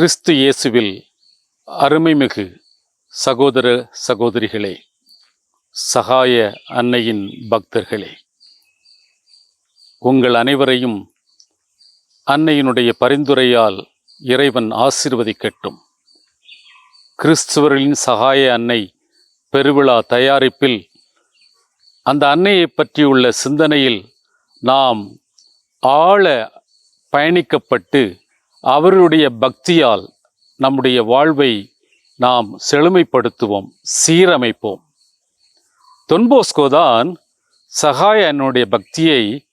கிறிஸ்து இயேசுவில் அருமைமிகு சகோதர சகோதரிகளே சகாய அன்னையின் பக்தர்களே உங்கள் அனைவரையும் அன்னையினுடைய பரிந்துரையால் இறைவன் ஆசிர்வதிக்கட்டும். கிறிஸ்துவர்களின் சகாய அன்னை பெருவிழா தயாரிப்பில் அந்த அன்னையை பற்றியுள்ள சிந்தனையில் நாம் ஆழ பயணிக்கப்பட்டு அவருடைய பக்தியால் நம்முடைய வாழ்வை நாம் செழுமைப்படுத்துவோம் சீரமைப்போம். தொன்போஸ்கோ தான் சகாயனுடைய பக்தியை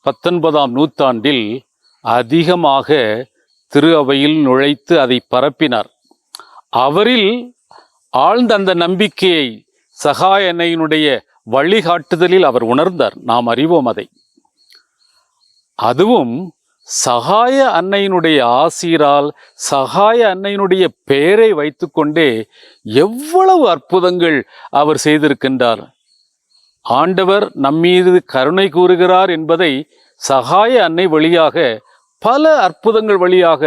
பத்தொன்பதாம் நூற்றாண்டில் அதிகமாக திரு அவையில் நுழைத்து அதை பரப்பினார். அவரில் ஆழ்ந்த அந்த நம்பிக்கையை சகாயனையினுடைய வழிகாட்டுதலில் அவர் உணர்ந்தார். நாம் அறிவோம் அதை. அதுவும் சகாய அன்னையினுடைய ஆசீரால் சகாய அன்னையினுடைய பெயரை வைத்துக்கொண்டே எவ்வளவு அற்புதங்கள் அவர் செய்திருக்கின்றார். ஆண்டவர் நம்மீது கருணை கூறுகிறார் என்பதை சகாய அன்னை வழியாக பல அற்புதங்கள் வழியாக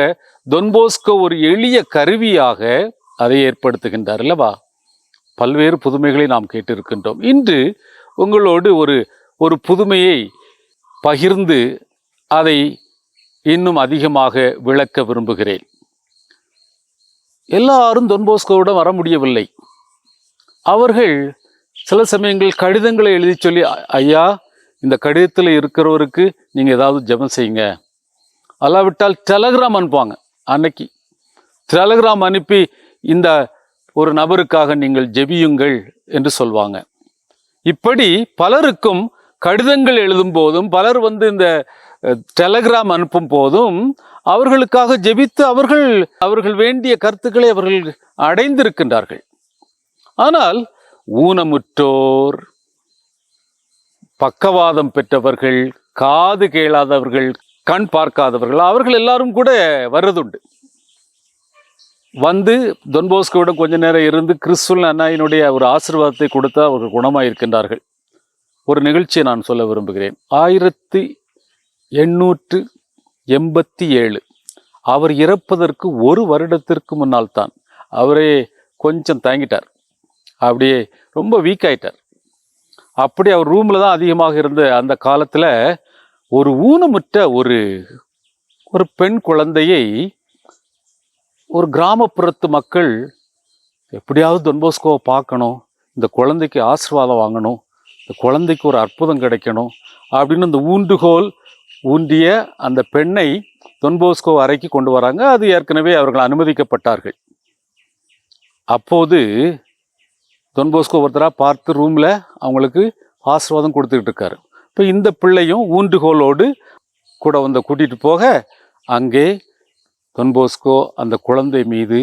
தொன்போஸ்கோ ஒரு எளிய கருவியாக அதை ஏற்படுத்துகின்றார் அல்லவா? பல்வேறு புதுமைகளை நாம் கேட்டிருக்கின்றோம். இன்று உங்களோடு ஒரு ஒரு புதுமையை பகிர்ந்து அதை இன்னும் அதிகமாக விளக்க விரும்புகிறேன். எல்லாரும் தொன்போஸ்கோவிடம் வர முடியவில்லை. அவர்கள் சில சமயங்கள் கடிதங்களை எழுதி சொல்லி ஐயா இந்த கடிதத்தில் இருக்கிறவருக்கு நீங்கள் ஏதாவது ஜெபம் செய்யுங்க. அல்லாவிட்டால் டெலகிராம் அனுப்புவாங்க. அன்னைக்கு டெலகிராம் அனுப்பி இந்த ஒரு நபருக்காக நீங்கள் ஜெபியுங்கள் என்று சொல்வாங்க. இப்படி பலருக்கும் கடிதங்கள் எழுதும் போதும் பலர் வந்து இந்த டெலகிராம் அனுப்பும் போதும் அவர்களுக்காக ஜெபித்து அவர்கள் அவர்கள் வேண்டிய கருத்துக்களை அவர்கள் அடைந்திருக்கின்றார்கள். ஆனால் ஊனமுற்றோர் பக்கவாதம் பெற்றவர்கள் காது கேளாதவர்கள் கண் பார்க்காதவர்கள் அவர்கள் எல்லாரும் கூட வர்றதுண்டு. வந்து தொன்போஸ்கோவிடம் கொஞ்ச நேரம் இருந்து கிறிஸ்துவல் அண்ணாயினுடைய ஒரு ஆசிர்வாதத்தை கொடுத்து அவர்கள் குணமாக இருக்கின்றார்கள் ஒரு நிகழ்ச்சியை நான் சொல்ல விரும்புகிறேன். ஆயிரத்தி எண்ணூற்று எண்பத்தி ஏழு. அவர் இறப்பதற்கு ஒரு வருடத்திற்கு முன்னால் தான் அவரே கொஞ்சம் தயங்கிட்டார். அப்படியே ரொம்ப வீக் ஆயிட்டார். அப்படி அவர் ரூமில் தான் அதிகமாக இருந்த அந்த காலத்தில் ஒரு ஊனமுற்ற ஒரு ஒரு பெண் குழந்தையை ஒரு கிராமப்புறத்து மக்கள் எப்படியாவது தொன்போஸ்கோவை பார்க்கணும் இந்த குழந்தைக்கு ஆசீர்வாதம் வாங்கணும் இந்த குழந்தைக்கு ஒரு அற்புதம் கிடைக்கணும் அப்படின்னு இந்த ஊண்டுகோல் ஊன்றிய அந்த பெண்ணை தொன்போஸ்கோ அறைக்கு கொண்டு வராங்க. அது ஏற்கனவே அவர்கள் அனுமதிக்கப்பட்டார்கள். அப்போது தொன்போஸ்கோ ஒருத்தராக பார்த்து ரூமில் அவங்களுக்கு ஆசீர்வாதம் கொடுத்துக்கிட்டு இருக்காரு. இப்போ இந்த பிள்ளையும் ஊன்றுகோலோடு கூட வந்து கூட்டிகிட்டு போக அங்கே தொன்போஸ்கோ அந்த குழந்தை மீது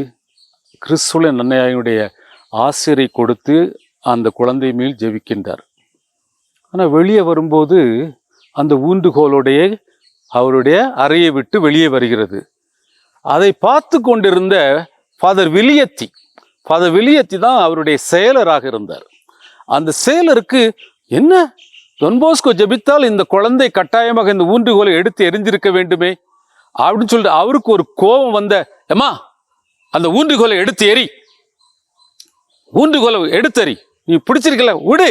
கிறிஸ்துவ நன்னையாயினுடைய ஆசிரை கொடுத்து அந்த குழந்தை மேல் ஜெபிக்கின்றார். ஆனால் வெளியே வரும்போது அந்த ஊன்றுகோலுடைய அவருடைய அறையை விட்டு வெளியே வருகிறது. அதை பார்த்து கொண்டிருந்த ஃபாதர் விலியத்தி ஃபாதர் விலியத்தி தான் அவருடைய செயலராக இருந்தார். அந்த செயலருக்கு என்ன? தொன்போஸ்கோ ஜெபித்தால் இந்த குழந்தை கட்டாயமாக இந்த ஊன்றுகோலை எடுத்து எரிஞ்சிருக்க வேண்டுமே? அப்படின்னு சொல்லிட்டு அவருக்கு ஒரு கோபம் வந்த ஏமா அந்த ஊன்றுகோலை எடுத்து எரி. ஊன்றுகோலை எடுத்தறி நீ பிடிச்சிருக்கல விடு.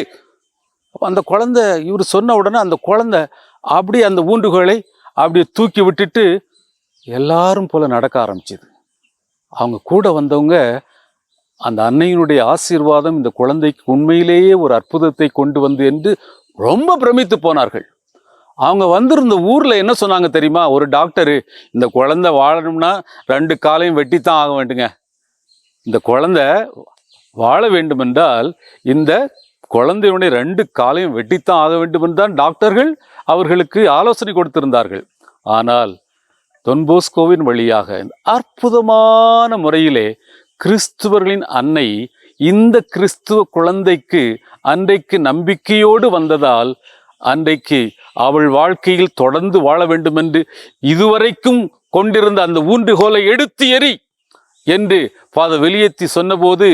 அந்த குழந்தை இவர் சொன்ன உடனே அந்த குழந்தை அப்படியே அந்த ஊண்டுகோலை அப்படியே தூக்கி விட்டுட்டு எல்லாரும் போல் நடக்க ஆரம்பிச்சுது. அவங்க கூட வந்தவங்க அந்த அன்னையினுடைய ஆசீர்வாதம் இந்த குழந்தைக்கு உண்மையிலேயே ஒரு அற்புதத்தை கொண்டு வந்து என்று ரொம்ப பிரமித்து போனார்கள். அவங்க வந்திருந்த ஊரில் என்ன சொன்னாங்க தெரியுமா? ஒரு டாக்டரு இந்த குழந்தை வாழணும்னா ரெண்டு காலையும் வெட்டித்தான் ஆக வேண்டுங்க. இந்த குழந்தை வாழ வேண்டுமென்றால் இந்த குழந்தையுடைய ரெண்டு காலையும் வெட்டித்தான் ஆக வேண்டும் என்றுதான் டாக்டர்கள் அவர்களுக்கு ஆலோசனை கொடுத்திருந்தார்கள். ஆனால் தொன்போஸ்கோவின் வழியாக அற்புதமான முறையிலே கிறிஸ்துவர்களின் அன்னை இந்த கிறிஸ்துவ குழந்தைக்கு அன்றைக்கு நம்பிக்கையோடு வந்ததால் அன்றைக்கு அவள் வாழ்க்கையில் தொடர்ந்து வாழ வேண்டுமென்று இதுவரைக்கும் கொண்டிருந்த அந்த ஊன்றுகோலை எடுத்து எறி என்று ஃபாதர் வெளியேற்றி சொன்னபோது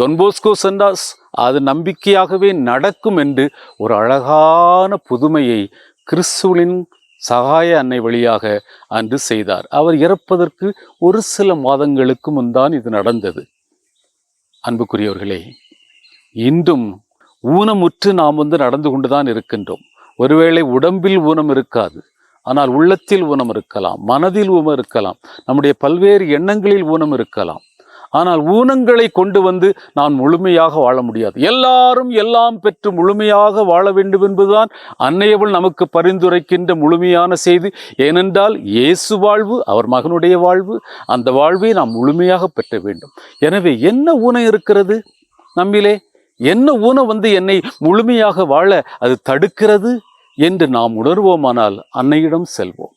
தொன்போஸ்கோ சண்டாஸ் அது நம்பிக்கையாகவே நடக்கும் என்று ஒரு அழகான புதுமையை கிறிஸ்துவின் சகாய அன்னை வழியாக அன்று செய்தார். அவர் இறப்பதற்கு ஒரு சில மாதங்களுக்கு முன்தான் இது நடந்தது. அன்புக்குரியவர்களே இன்றும் ஊனமுற்று நாம் வந்து நடந்து கொண்டுதான் இருக்கின்றோம். ஒருவேளை உடம்பில் ஊனம் இருக்காது. ஆனால் உள்ளத்தில் ஊனம் இருக்கலாம் மனதில் ஊனம் இருக்கலாம் நம்முடைய பல்வேறு எண்ணங்களில் ஊனம் இருக்கலாம். ஆனால் ஊனங்களை கொண்டு வந்து நான் முழுமையாக வாழ முடியாது. எல்லாரும் எல்லாம் பெற்று முழுமையாக வாழ வேண்டும் என்பதுதான் அன்னையவள் நமக்கு பரிந்துரைக்கின்ற முழுமையான செய்தி. ஏனென்றால் இயேசு வாழ்வு அவர் மகனுடைய வாழ்வு அந்த வாழ்வை நாம் முழுமையாக பெற்ற வேண்டும். எனவே என்ன ஊனம் இருக்கிறது நம்மிலே? என்ன ஊனம் வந்து என்னை முழுமையாக வாழ அது தடுக்கிறது? என்று நாம் உணர்வோமானால் அன்னையிடம் செல்வோம்.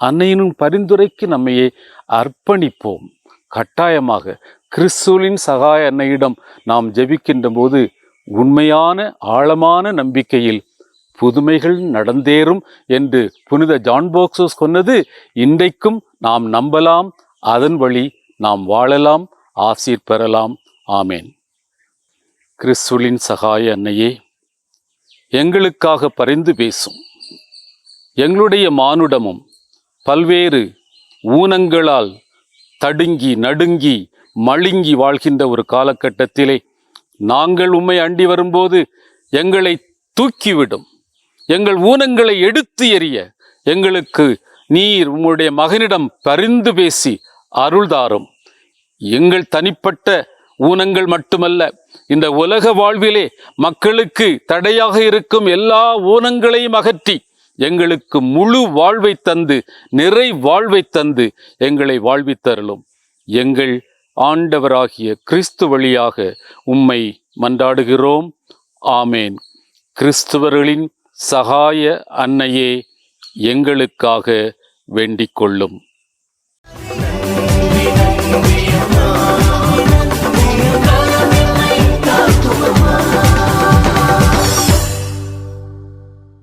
அன்னையினும் பரிந்துரைக்கு நம்மையே அர்ப்பணிப்போம். கட்டாயமாக கிறிஸ்துவின் சகாய அன்னையிடம் நாம் ஜெபிக்கின்ற போது உண்மையான ஆழமான நம்பிக்கையில் புதுமைகள் நடந்தேறும் என்று புனித ஜான் போக்சோஸ் சொன்னது இன்றைக்கும் நாம் நம்பலாம். அதன் வழி நாம் வாழலாம் ஆசீர் பெறலாம். ஆமேன். கிறிஸ்துவின் சகாய அன்னையே எங்களுக்காக பரிந்து பேசும். எங்களுடைய மானுடமும் பல்வேறு ஊனங்களால் தடுங்கி நடுங்கி மழுங்கி வாழ்கின்ற ஒரு காலகட்டத்திலே நாங்கள் உண்மை அண்டி வரும்போது எங்களை தூக்கிவிடும். எங்கள் ஊனங்களை எடுத்து எறிய எங்களுக்கு நீர் உம்முடைய மகனிடம் பரிந்து பேசி அருள்தாரும். எங்கள் தனிப்பட்ட ஊனங்கள் மட்டுமல்ல இந்த உலக வாழ்விலே மக்களுக்கு தடையாக இருக்கும் எல்லா ஊனங்களையும் அகற்றி எங்களுக்கு முழு வாழ்வை தந்து நிறை வாழ்வை தந்து எங்களை வாழ்வித்தருளும் எங்கள் ஆண்டவராகிய கிறிஸ்து வழியாக உம்மை மன்றாடுகிறோம். ஆமேன். கிறிஸ்துவர்களின் சகாய அன்னையே எங்களுக்காக வேண்டிக் கொள்ளும்.